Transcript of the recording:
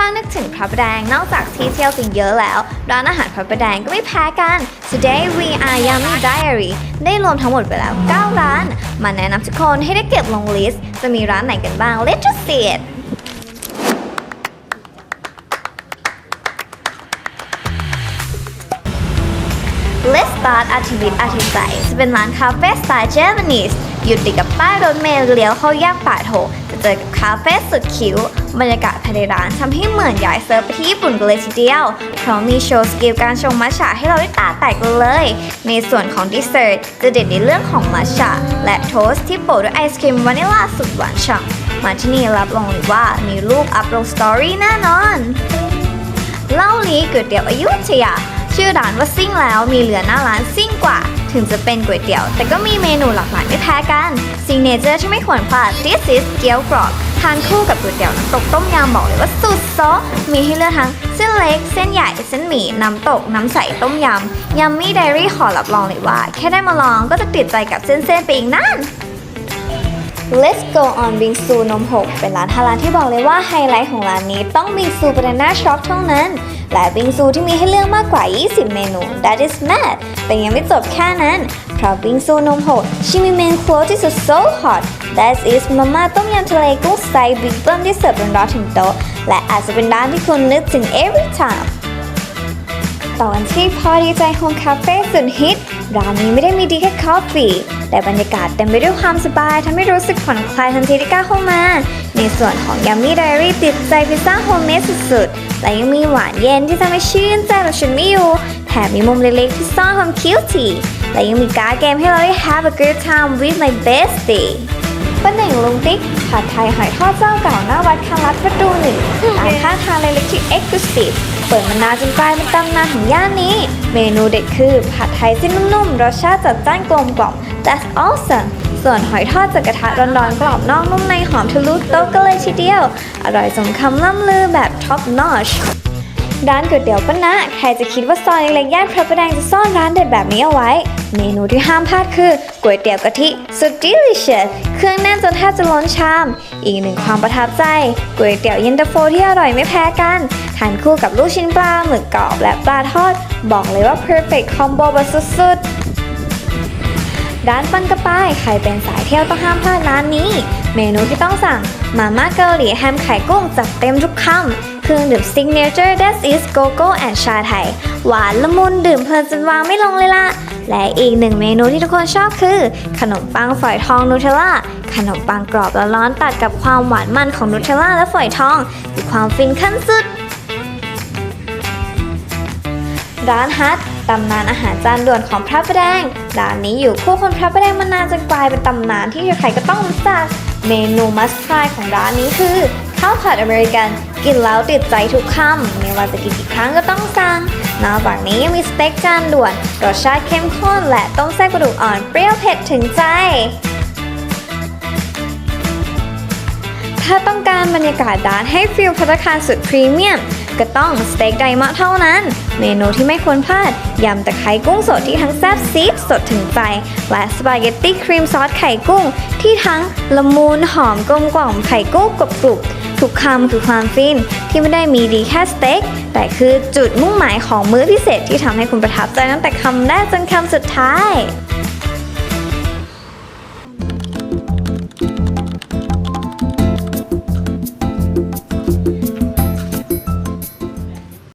ถ้านึกถึงพระประแดงนอกจากที่เที่ยวกันเยอะแล้วร้านอาหารพระประแดงก็ไม่แพ้กัน Today we are Yummy Diary ได้รวมทั้งหมดไปแล้ว 9 ร้าน มาแนะนำทุกคนให้ได้เก็บลงลิสต์ จะมีร้านไหนกันบ้าง Let's just see it Let's start อาทิตย์อาทิตย์ใจจะเป็นร้านคาเฟ่สไตล์เจแปนิสอยู่ติดกับป้ายรถเมล์เลี้ยวเข้าย่างป่าโถ เจอกับคาเฟ่สุดคิ้ว บรรยากาศภายในร้านทำให้เหมือนย้ายเซิร์ฟไปที่ญี่ปุ่นกันเลยทีเดียว เพราะมีโชว์สกิลการชงมัทฉะให้เราได้ตาแตกเลย ในส่วนของดิเซอร์ตจะเด่นในเรื่องของมัทฉะและโทสต์ที่โปะด้วยไอศครีมวานิลลาสุดหวานฉ่ำมาที่นี่รับรองเลยว่ามีรูปอัพลงสตอรี่แน่นอนเล่าลีก๋วยเตี๋ยวอยุธยา ชื่อร้านว่าซิ่งแล้วมีเหลือหน้าร้านซิ่งกว่า ถึงจะเป็นก๋วยเตี๋ยว แต่ก็มีเมนูหลากหลายไม่แพ้กันซิงเนเจอร์ที่ไม่ควรพลาด This is เกี๊ยวกรอบทานคู่กับก๋วยเตี๋ยวน้ำตกต้มยำบอกเลยว่าสุดซอมีให้เลือกทั้งเส้นเล็ก เส้นใหญ่ เส้นหมี่ น้ำตก น้ำใส ต้มยำ ยัมมี่ไดรี่ขอรับรองเลยว่า แค่ได้มาลองก็จะติดใจกับเส้นๆไปอีกนั่น Let's go on บิงซูนมหกเป็นร้านฮาลาลที่บอกเลยว่าไฮไลท์ของร้านนี้ต้องบิงซูบานาน่าช็อกเท่านั้น และบิงซูที่มีให้เลือกมากกว่า 20 เมนู That is mad แต่ยังไม่จบแค่นั้น เพราะบิงซูนมโหดชิมิเมนโคที่สุด so hot That is มาม่าต้มยำทะเลกุ้งสไตล์บิ๊กเบิ้มที่เสิร์ฟบนร้านถึงโต๊ะ และอาจจะเป็นร้านที่คุณนึกถึง every time ต่อกันที่พอดีใจโฮมคาเฟ่สุดฮิต ร้านนี้ไม่ได้มีดีแค่คอฟฟี่แต่บรรยากาศเต็มไปด้วยความสบายทำให้รู้สึกผ่อนคลายทันทีที่ก้าวเข้ามา ในส่วนของยัมมี่ไดรี่ติดใจพิซซ่าโฮมเมดสุดๆและยังมีหวานเย็นที่ทำให้ชื่นใจแบบฉันไม่อยู่ แถมมีมุมเล็กๆที่ซ่อนความคิวตี้และยังมีการ์ดเกมให้เราได้ have a good time with my bestie ป้าหนึ่งลุงติ๊กผัดไทยหอยทอดเจ้าเก่าหน้าวัดคันรัดประตูหนึ่งร้านข้างทางเล็กๆที่ exclusive เปิดมานานจนกลายเป็นตำนานของย่านนี้ เมนูเด็ดคือ ผัดไทยเส้นนุ่มๆรสชาติจัดจ้านกลมกล่อม that's awesome ส่วนหอยทอดจากกระทะร้อนๆกรอบนอกนุ่มในหอมทะลุโต๊ะกันเลยทีเดียว อร่อยสมคำล่ำลือแบบ top notch ร้านก๋วยเตี๋ยวป้านะ ใครจะคิดว่าซอยเล็กๆย่านพระประแดงจะซ่อนร้านเด็ดแบบนี้เอาไว้ เมนูที่ห้ามพลาดคือก๋วยเตี๋ยวกะทิสุด delicious เครื่องแน่นจนแทบจะล้นชาม อีกหนึ่งความประทับใจก๋วยเตี๋ยวเย็นตาโฟที่อร่อยไม่แพ้กัน ทานคู่กับลูกชิ้นปลาหมึกกรอบและปลาทอด บอกเลยว่า perfect combo แบบสุดๆร้านปังกระป้าย ใครเป็นสายเที่ยวต้องห้ามพลาดร้านนี้ เมนูที่ต้องสั่ง มาม่าเกาหลีแฮมไข่กุ้งจัดเต็มทุกคำ เครื่องดื่ม signature that is go go and ชาไทย หวานละมุนดื่มเพลินจนวางไม่ลงเลยล่ะ และอีกหนึ่งเมนูที่ทุกคนชอบคือ ขนมปังฝอยทองนูเทลล่า ขนมปังกรอบและร้อนตัดกับความหวานมันของนูเทลล่าและฝอยทองคือความฟินขั้นสุด ร้านฮัทตำนานอาหารจานด่วนของพระประแดง ร้านนี้อยู่คู่คนพระประแดงมานานจนกลายเป็นตำนานที่ใครๆก็ต้องรู้จัก เมนูมัสทายของร้านนี้คือ ข้าวผัดอเมริกันกินแล้วติดใจทุกคำไม่ว่าจะกินกี่ครั้งก็ต้องสั่งนอกจากนี้ยังมีสเต็กจานด่วนรสชาติเข้มข้นและต้มแซ่บกระดูกอ่อนเปรี้ยวเผ็ดถึงใจ ถ้าต้องการบรรยากาศร้านให้ฟิลพัตตาคารสุดพรีเมียม ก็ต้องสเต็กไดมะเท่านั้น เมนูที่ไม่ควรพลาด ยำตะไคร้กุ้งสดที่ทั้งแซ่บซีดสดถึงใจ และสปาเกตตี้ครีมซอสไข่กุ้ง ที่ทั้งละมุนหอมกลมกล่อมไข่กุ้งกรุบกรุบทุกคำคือความฟินที่ไม่ได้มีดีแค่สเต็ก แต่คือจุดมุ่งหมายของมื้อพิเศษที่ทำให้คุณประทับใจตั้งแต่คำแรกจนคำสุดท้าย